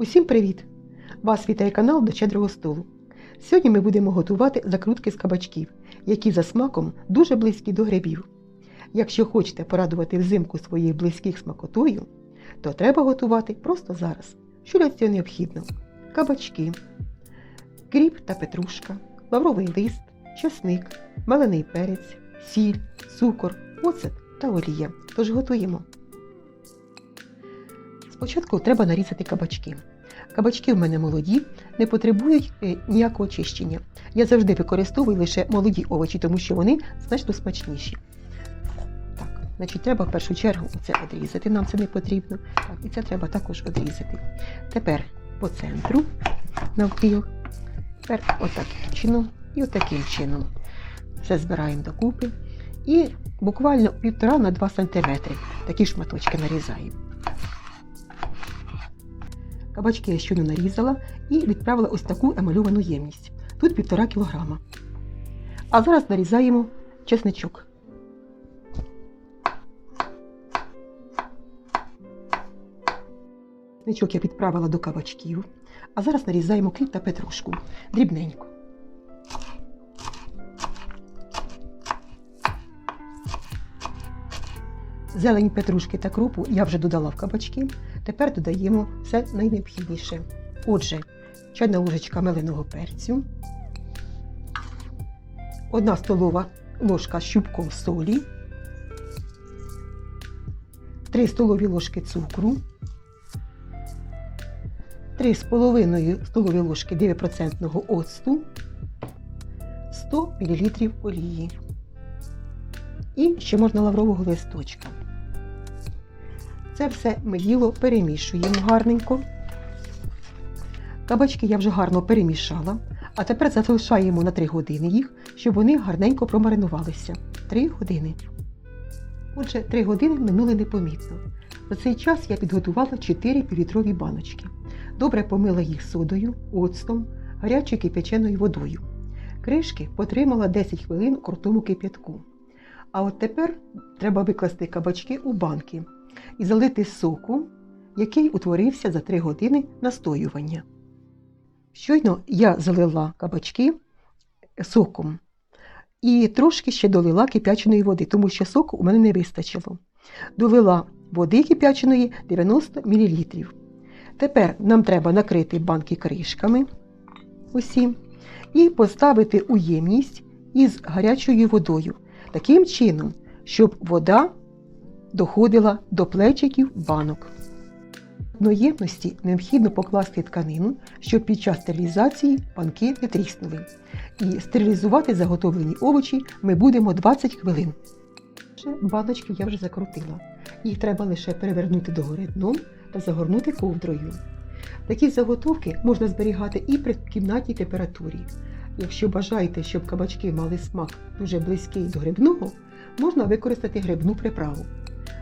Усім привіт! Вас вітає канал до щедрого столу. Сьогодні ми будемо готувати закрутки з кабачків, які за смаком дуже близькі до грибів. Якщо хочете порадувати взимку своїх близьких смакотою, то треба готувати просто зараз. Що для цього необхідно? Кабачки, кріп та петрушка, лавровий лист, чесник, малений перець, сіль, цукор, оцет та олія. Тож готуємо. Спочатку треба нарізати кабачки. Кабачки в мене молоді, не потребують е, ніякого очищення. Я завжди використовую лише молоді овочі, тому що вони значно смачніші. Так, значить, треба в першу чергу це відрізати, нам це не потрібно. Так, і це треба також відрізати. Тепер по центру навпіл. Тепер отаким чином і отаким чином. Все збираємо докупи. І буквально 1,5 на 2 см такі шматочки нарізаємо. Кабачки я щойно нарізала і відправила ось таку емальовану ємність. Тут 1,5 кг. А зараз нарізаємо чесничок. Чесничок я підправила до кабачків. А зараз нарізаємо кріп та петрушку. Дрібненько. Зелень петрушки та крупу я вже додала в кабачки. Тепер додаємо все найнеобхідніше. Отже, чайна ложечка меленого перцю, одна столова ложка щупком солі, 3 столові ложки цукру, 3,5 столові ложки 9% оцту, 100 мл олії. І ще можна лаврового листочка. Це все ми діло перемішуємо гарненько. Кабачки я вже гарно перемішала, а тепер залишаємо на 3 години їх, щоб вони гарненько промаринувалися. 3 години. Отже, 3 години минули непомітно. За цей час я підготувала 4 півлітрові баночки. Добре помила їх содою, оцтом, гарячою кипяченою водою. Кришки потримала 10 хвилин у крутому кип'ятку. А от тепер треба викласти кабачки у банки і залити соку, який утворився за 3 години настоювання. Щойно я залила кабачки соком і трошки ще долила кип'яченої води, тому що соку у мене не вистачило. Долила води кип'яченої 90 мл. Тепер нам треба накрити банки кришками усі і поставити у ємність із гарячою водою таким чином, щоб вода доходила до плечиків банок. До ємності необхідно покласти тканину, щоб під час стерилізації банки не тріснули. І стерилізувати заготовлені овочі ми будемо 20 хвилин. Баночки я вже закрутила. Їх треба лише перевернути догори дном та загорнути ковдрою. Такі заготовки можна зберігати і при кімнатній температурі. Якщо бажаєте, щоб кабачки мали смак дуже близький до грибного, можна використати грибну приправу.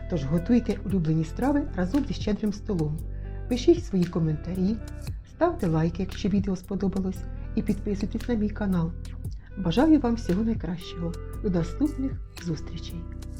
Тож готуйте улюблені страви разом зі щедрим столом. Пишіть свої коментарі, ставте лайки, якщо відео сподобалось, і підписуйтесь на мій канал. Бажаю вам всього найкращого. До наступних зустрічей!